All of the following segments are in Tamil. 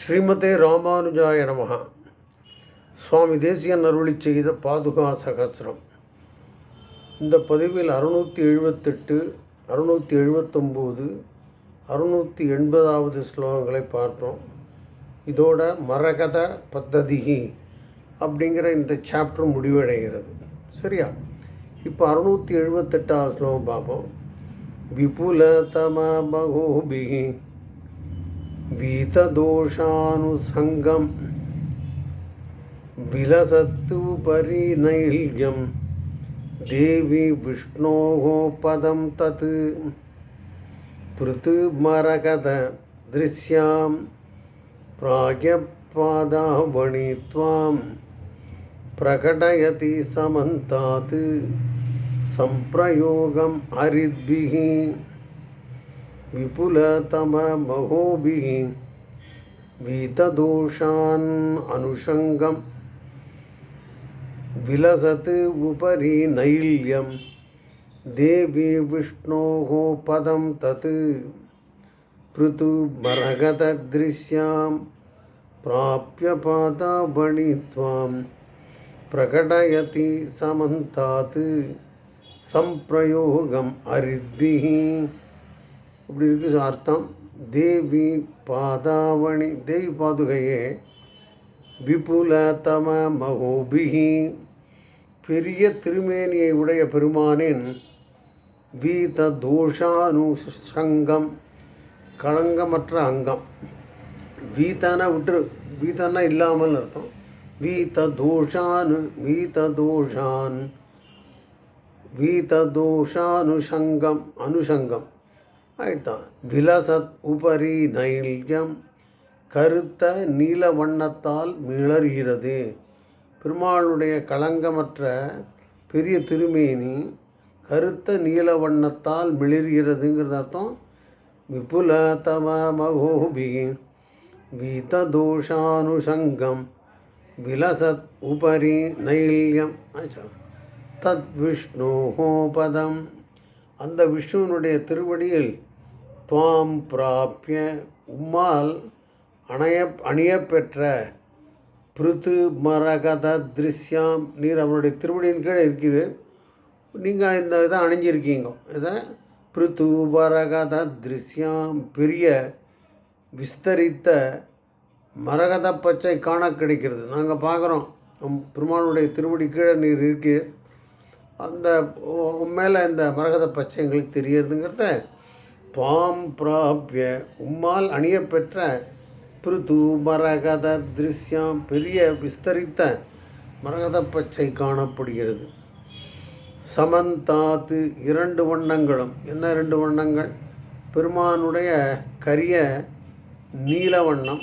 ஸ்ரீமதே ராமானுஜாய நமஹ. சுவாமி தேசியன் அருளி செய்த பாதுகா சகசிரம். இந்த பதிவில் அறுநூற்றி எழுபத்தெட்டு அறுநூற்றி எழுபத்தொம்போது அறுநூற்றி எண்பதாவது ஸ்லோகங்களை பார்த்தோம். இதோட மரகத பத்ததிகி அப்படிங்கிற இந்த சாப்டர் முடிவடைகிறது. சரியா? இப்போ அறுநூற்றி எழுபத்தெட்டாவது ஸ்லோகம் பார்ப்போம். விபுலதம பகோபிகி वीतदोषानुसङ्गं विलसत्युपरि नैल्यं देवी विष्णोः पदं तत् पृथुमरगददृश्यां प्राग्यपादावणि त्वां प्रकटयति समन्तात् सम्प्रयोगम् हरिद्भिः विपुलतममहोभिः वीतदोषान् अनुषङ्गं विलसत् उपरि नैल्यं देवी विष्णोः पदं तत् पृथुमरगतदृश्यां प्राप्य पादावणि त्वां प्रकटयति समन्तात् सम्प्रयोगम् हरिद्भिः இப்படி இருக்குது அர்த்தம். தேவி பாதாவணி தேவி பாதுகையே விபுலதம மகோபிகி பெரிய திருமேனியை உடைய பெருமானின் வீத தோஷானுசங்கம் களங்கமற்ற அங்கம். வீத்தன விட்டுரு வீத்தனா இல்லாமல் அர்த்தம். வீத தோஷானு வீத தோஷான் வீத தோஷானுஷங்கம் அனுஷங்கம் ஆயிட்டான். விலசத் உபரி நைல்யம் கருத்த நீல வண்ணத்தால் மிளறுகிறது. பெருமாளுடைய களங்கமற்ற பெரிய திருமேனி கருத்த நீல வண்ணத்தால் மிளிர்கிறதுங்கிறது அர்த்தம். விபுல தம மகோபி வீததோஷானுஷங்கம் விலசத் உபரி நைல்யம் தத் விஷ்ணோஹோ பதம் அந்த விஷ்ணுவனுடைய திருவடியில் துவாம் பிராப்பிய உம்மால் அணைய அணியப்பெற்ற பிருத்து மரகத திருஷ்யாம் நீர் அவனுடைய திருவடியின் கீழே இருக்குது. நீங்கள் இந்த இதை அணிஞ்சிருக்கீங்க. இதை பிருத்து மரகத திருஷ்யாம் பெரிய விஸ்தரித்த மரகத பச்சை காண கிடைக்கிறது. நாங்கள் பார்க்குறோம். பெருமானுடைய திருவடி கீழே நீர் இருக்குது அந்த மேலே இந்த மரகத பச்சை எங்களுக்கு தெரியறதுங்கிறத துவாம் பிராபிய உம்மால் அணியப்பெற்ற பிருது மரகத திருஷ்யம் பெரிய விஸ்தரித்த மரகத பச்சை காணப்படுகிறது. சமந்தாத்து இரண்டு வண்ணங்களும். என்ன ரெண்டு வண்ணங்கள்? பெருமானுடைய கரிய நீல வண்ணம்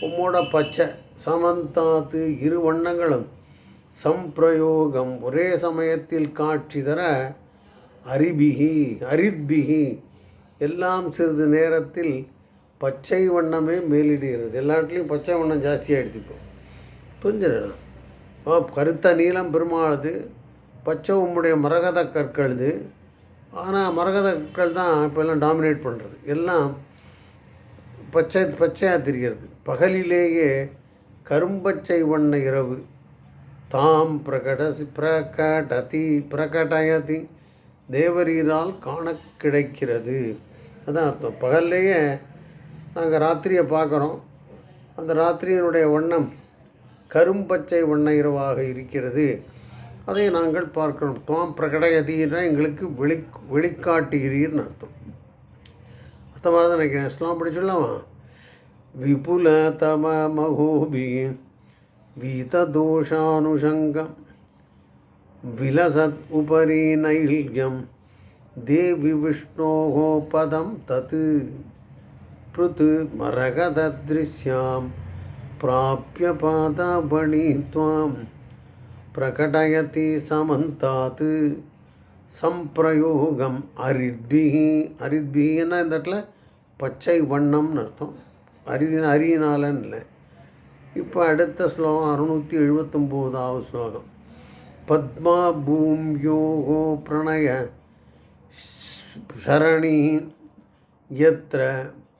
உம்மோட பச்சை சமந்தாத்து இரு வண்ணங்களும். சம்பிரயோகம் ஒரே சமயத்தில் காட்சி தர அரிபிகி அரித்பிகி எல்லாம் சிறிது நேரத்தில் பச்சை வண்ணமே மேலிடுகிறது. எல்லாத்துலேயும் பச்சை வண்ணம் ஜாஸ்தியாக எடுத்துக்கும் புரிஞ்சிடலாம் கருத்த நீளம் பெருமாளுது பச்சை உம்முடைய மரகத கற்களுது. ஆனால் மரகத கற்கள் தான் இப்போல்லாம் டாமினேட் பண்ணுறது எல்லாம் பச்சை பச்சையாக தெரிகிறது. பகலிலேயே கரும்பச்சை வண்ண இரவு. தாம் பிரகடசி பிரகடதி பிரகடயதி. தேவரீரால் காண கிடைக்கிறது. அதான் அர்த்தம் பகல்லையே நாங்கள் ராத்திரியை பார்க்குறோம். அந்த ராத்திரியினுடைய வண்ணம் கரும்பச்சை வண்ண இரவாக இருக்கிறது. அதை நாங்கள் பார்க்கணும் தோம் பிரகடயதீர்னா எங்களுக்கு வெளி வெளிக்காட்டுகிறீர்னு அர்த்தம். அர்த்தமாக தான் நினைக்கிறேன். இஸ்லாம் படிச்சுடலாமா விபுல தம மகோபி வீததோஷானுஷங்கம் விலசத் உபரி நைல்யம் देवि विष्णोः पदं तत् पृथ् मरगददृश्यां प्राप्य पादावणि त्वां प्रकटयति समन्तात् சம்பிரயோகம் அரித்பிகி அரித்பிகின்னா இந்த இடத்துல பச்சை வண்ணம்னு அர்த்தம் அரிதி அரியினாலன்னு இல்லை இப்போ அடுத்த ஸ்லோகம் அறுநூற்றி எழுபத்தொம்போதாவது ஸ்லோகம் பத்மா பூம்யோகோ பிரணய சரணி यत्र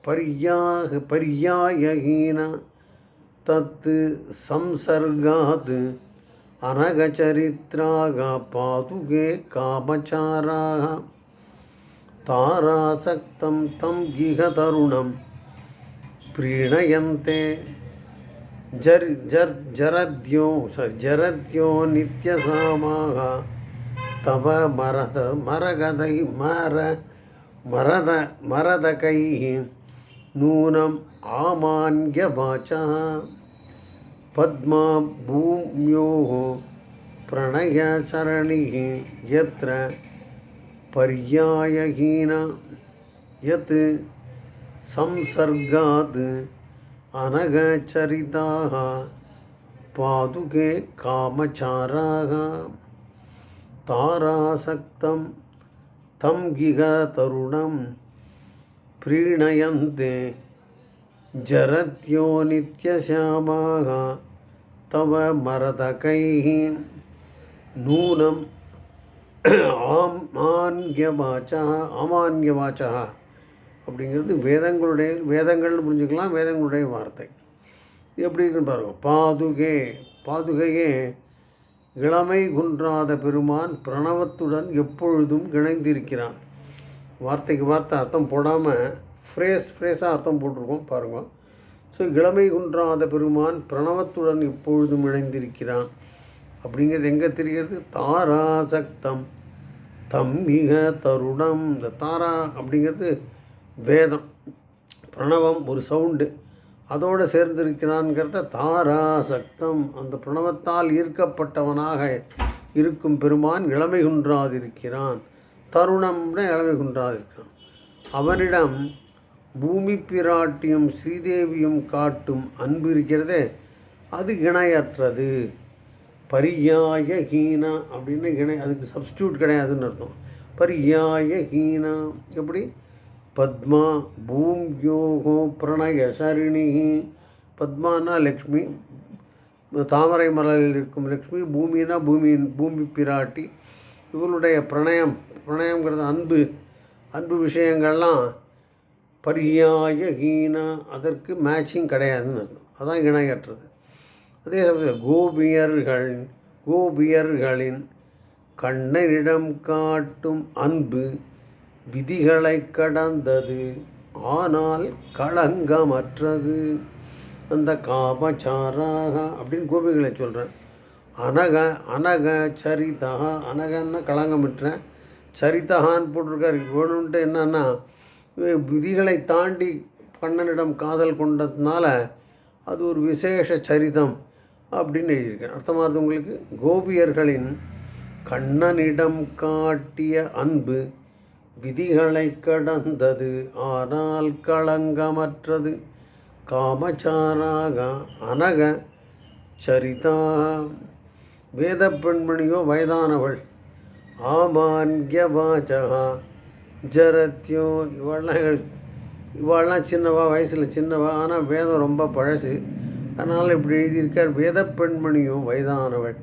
पर्याह पर्यायहीन तत् संसर्गात् अनगचरित्राः पादुके कामचाराः तारासक्तं तं गिहतरुणं प्रीणयन्ते जर् जर् जरद्यो स- जरद्यो नित्यसामाः तव मरद मरगदै मर मरद मरदकैः नूनम् आमान्यवाचः पद्मा भूम्योः प्रणयसरणिः यत्र पर्यायहीन यत् संसर्गात् अनगचरिताः पादुके कामचाराः तारासक्तं तं गिह तरुणं प्रीणयन्ते जरत्यो नित्यश्यामाः तव मरदकैः नूनम् ஆம் ஆன்யவாச்சா அமான்யவாச்சா அப்படிங்கிறது வேதங்களுடைய வேதங்கள்னு புரிஞ்சுக்கலாம் வேதங்களுடைய வார்த்தை இது எப்படி இருக்குன்னு பாருங்க பாதுகே பாதுகையே இளமை குன்றாத பெருமான் பிரணவத்துடன் எப்பொழுதும் இணைந்திருக்கிறான். வார்த்தைக்கு வார்த்தை அர்த்தம் போடாமல் ஃப்ரேஸ் ஃப்ரேஸாக அர்த்தம் போட்டிருக்கோம் பாருங்கள் ஸோ இளமை குன்றாத பெருமான் பிரணவத்துடன் எப்பொழுதும் இணைந்திருக்கிறான். அப்படிங்கிறது எங்கே தெரிகிறது? தாராசக்தம் தம்மிக தருணம் இந்த தாரா அப்படிங்கிறது வேதம். பிரணவம் ஒரு சவுண்டு அதோடு சேர்ந்திருக்கிறான்கிறத தாராசக்தம். அந்த பிரணவத்தால் ஈர்க்கப்பட்டவனாக இருக்கும் பெருமான் இளமை குன்றாதிருக்கிறான் தருணம்னா இளமை குன்றாதிருக்கிறான் அவனிடம் பூமி பிராட்டியும் ஸ்ரீதேவியும் காட்டும் அன்பு இருக்கிறதே அது இணையற்றது. பரியாய ஹீனா அப்படின்னு இணை அதுக்கு சப்ஸ்டியூட் கிடையாதுன்னு அர்த்தம். பரியாய ஹீனா எப்படி? பத்மா பூம்யோகோ பிரணய சரிணி பத்மானா லக்ஷ்மி தாமரை மலரில் இருக்கும் லக்ஷ்மி பூமினா பூமியின் பூமி பிராட்டி. இவளுடைய பிரணயம் பிரணயங்கிறது அன்பு அன்பு விஷயங்கள்லாம் பரியாய ஹீனா அதற்கு மேட்சிங் கிடையாதுன்னு அர்த்தம். அதான் இணையற்றது. அதே சமயத்தில் கோபியர்கள் கோபியர்களின் கண்ணனிடம் காட்டும் அன்பு விதிகளை கடந்தது. ஆனால் களங்கமற்றது. அந்த காமச்சாராக அப்படின்னு கோபிகளை சொல்கிறேன் அனக அனக சரிதா அனகன்னா களங்கமிட்டேன் சரிதகான்னு போட்டிருக்காரு. வேணுன்ட்டு என்னன்னா விதிகளை தாண்டி கண்ணனிடம் காதல் கொண்டதுனால அது ஒரு விசேஷ சரிதம் அப்படின்னு எழுதியிருக்கேன். அர்த்தமாகுது உங்களுக்கு? கோபியர்களின் கண்ணனிடம் காட்டிய அன்பு விதிகளை கடந்தது. ஆனால் களங்கமற்றது. காமச்சாராக அனக சரிதா. வேத பெண்மணியோ வயதானவள். ஆமான்யவாச்சகா ஜரத்யோ இவள்லாம் இவள்லாம் சின்னவா வயசில் சின்னவா. ஆனால் வேதம் ரொம்ப பழசு. அதனால் இப்படி எழுதியிருக்கார். வேத பெண்மணியும் வயதானவள்.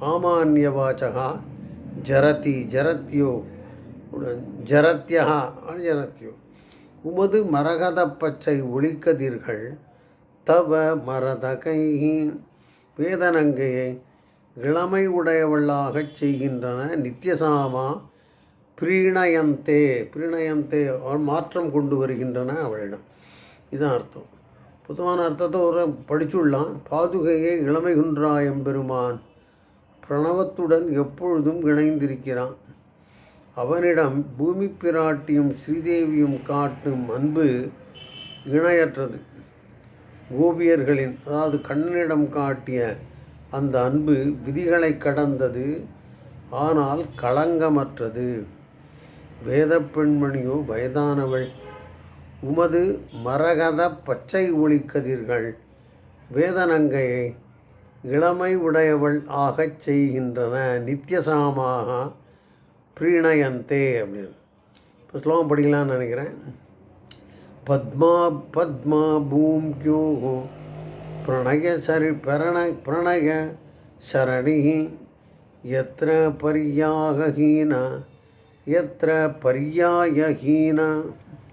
ஆமான்யவாச்சகா. ஜரதி ஜரத்யோ. ஜரத்யா ஜரத்யோ உமது மரகத பச்சை ஒளிக்கதிர்கள் தவ மரதகை வேதனங்கையை இளமை உடையவளாகச் செய்கின்றன. நித்தியசாமா பிரீணயந்தே பிரீணயந்தே அவள் மாற்றம் கொண்டு வருகின்றன அவளிடம். இதுதான் அர்த்தம். பொதுவான அர்த்தத்தை ஒரு படிச்சுள்ளான் பாதுகையை இளமை குன்றாயம் பெருமான் பிரணவத்துடன் எப்பொழுதும் இணைந்திருக்கிறான். அவனிடம் பூமி பிராட்டியும் ஸ்ரீதேவியும் காட்டும் அன்பு இணையற்றது. கோபியர்களின் அதாவது கண்ணனிடம் காட்டிய அந்த அன்பு விதிகளை கடந்தது ஆனால் களங்கமற்றது. வேத பெண்மணியோ வயதானவள் உமது மரகத பச்சை ஒளிக்கதிர்கள் வேதனங்கையை இளமை உடையவள் ஆகச் செய்கின்றன. நித்தியசாமாக பிரீணயந்தே அப்படின்னு. இப்போ ஸ்லோகம் படிக்கலாம்னு நினைக்கிறேன். பத்மா பத்மா பூம் கியூ பிரணய சரி பிரண பிரணய சரணி. எத்திர பரியாகஹீன எத்திர பரியாயஹீன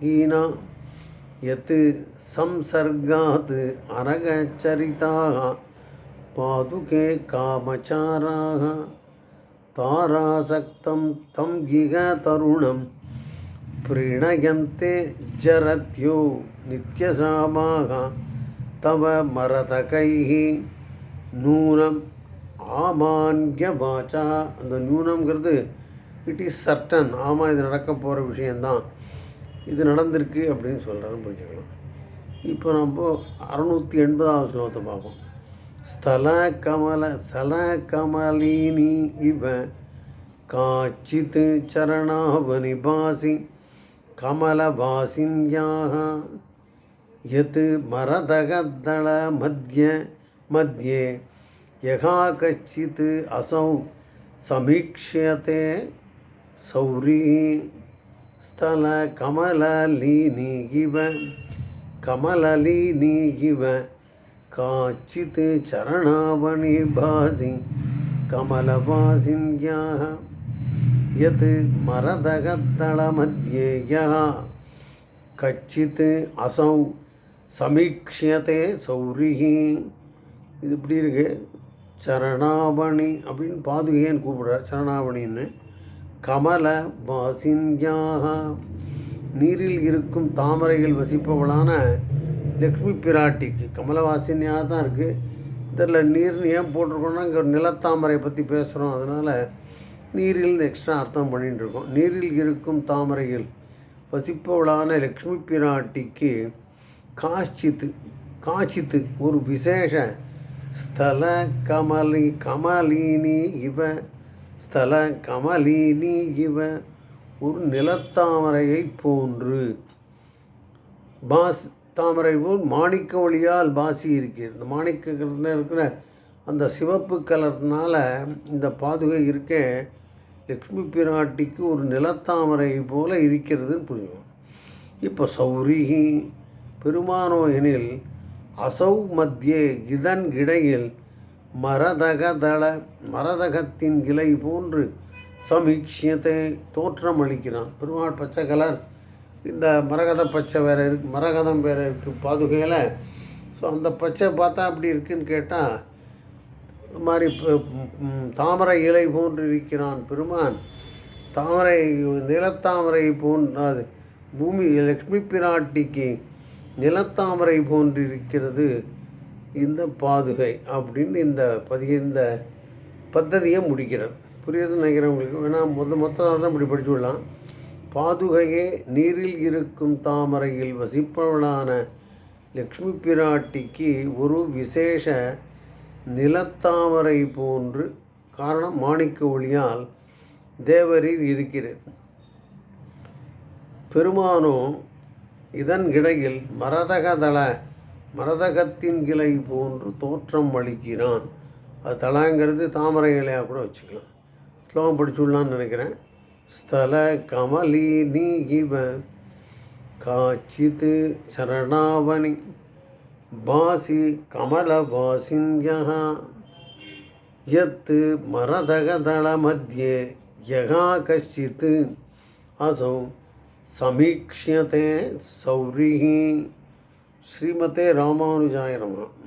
ஹீனா. எத்து சம்சர்காத் அரகச்சரிதாக பாதுகே காமச்சாராக. तारासक्तं तं इह तरुणं प्रीणयन्ते जरत्यो नित्यशामाः तव मरतकैः நூனம் ஆமான்ய வாச்சா அந்த நூனம்ங்கிறது இட் இஸ் சர்டன் ஆமாம் இது நடக்க போகிற விஷயந்தான் இது நடந்திருக்கு அப்படின்னு சொல்கிறான்னு புரிஞ்சுக்கலாம் இப்போ நம்ம அறுநூற்றி எண்பதாவது ஸ்லோகத்தை பார்ப்போம் ஸ்தல கமல ஸ்தல கமலினி இவ காச்சித் சரணாவனி பாசி கமலவாசின்யாக यत् मरदगद्दळ मध्य मध्ये यः कश्चित् असौ समीक्ष्यते सौरी स्थलकमललीनि इव कमललीनि इव काचित् चरणावणि भासि कमलवासिन्याः यत् मरदगद्दळमध्ये यः கச்சித் அசௌ சமீக்ஷியதே சௌரிஹி இது இப்படி இருக்கு சரணாவணி அப்படின்னு பாதுகையன்னு கூப்பிடுறார் சரணாவணின்னு கமல வாசின்யாக நீரில் இருக்கும் தாமரையில் வசிப்பவளான லக்ஷ்மி பிராட்டிக்கு. கமலவாசினியாக தான் இருக்குது தெரில நீர்னு ஏன் போட்டிருக்கோன்னா இங்கே ஒரு நிலத்தாமரை பற்றி பேசுகிறோம் அதனால் நீரில் எக்ஸ்ட்ரா அர்த்தம் பண்ணிட்டு இருக்கோம். நீரில் இருக்கும் தாமரையில் வசிப்பவளான லக்ஷ்மி பிராட்டிக்கு காஷித்து காச்சித்து ஒரு விசேஷ ஸ்தல கமலி கமலினி இவ ஸ்தல கமலினி இவ ஒரு நிலத்தாமரையை போன்று. பாஸ் தாமரை போல் மாணிக்க ஒளியால் பாசி இருக்கிறது. இந்த மாணிக்க இருக்கிற அந்த சிவப்பு கலர்னால் இந்த பாதுகை இருக்க லக்ஷ்மி பிராட்டிக்கு ஒரு நிலத்தாமரை போல இருக்கிறதுன்னு புரியும். இப்போ சௌரிகி பெருமானோ எனில் அசௌ மத்தியே இதன் இடையில் மரதகதள மரதகத்தின் கிளை போன்று சமீக்ஷியத்தை தோற்றமளிக்கிறான். பெருமாள் பச்சை கலர். இந்த மரகத பச்சை வேறு இருக்கு மரகதம் வேறு இருக்குது பாதுகையில். ஸோ அந்த பச்சை பார்த்தா அப்படி இருக்குன்னு கேட்டால் இது மாதிரி தாமரை இலை போன்று இருக்கிறான் பெருமான். தாமரை நிலத்தாமரை போன்றது பூமி லக்ஷ்மி பிராட்டிக்கு நிலத்தாமரை போன்று இருக்கிறது. இந்த பாதுகை அப்படின்னு இந்த பதி இந்த பத்ததியை முடிக்கிறார். புரியுதுன்னு நினைக்கிறேன் உங்களுக்கு. வேணால் மொத்த மொத்தம் தான் இப்படி படிச்சு விடலாம். பாதுகையே நீரில் இருக்கும் தாமரையில் வசிப்பவளான லக்ஷ்மி பிராட்டிக்கு ஒரு விசேஷ நிலத்தாமரை போன்று காரணம் மாணிக்க ஒளியால் தேவரில் இருக்கிறது. பெருமானோ இதன் இடையில் மரதகதள மரதகத்தின் கிளை போன்று தோற்றம் அளிக்கிறான். அது தலாங்கிறது தாமரை இலையாக கூட வச்சுக்கலாம். ஸ்லோகம் படிச்சுடலான்னு நினைக்கிறேன். ஸ்தல கமலி நீ இவ காச்சித் சரணாவனி भासि कमलवासिन्यः यत् मरदगदळमध्ये यः कश्चित् असौ समीक्ष्यते सौरिः श्रीमते रामानुजाय नमः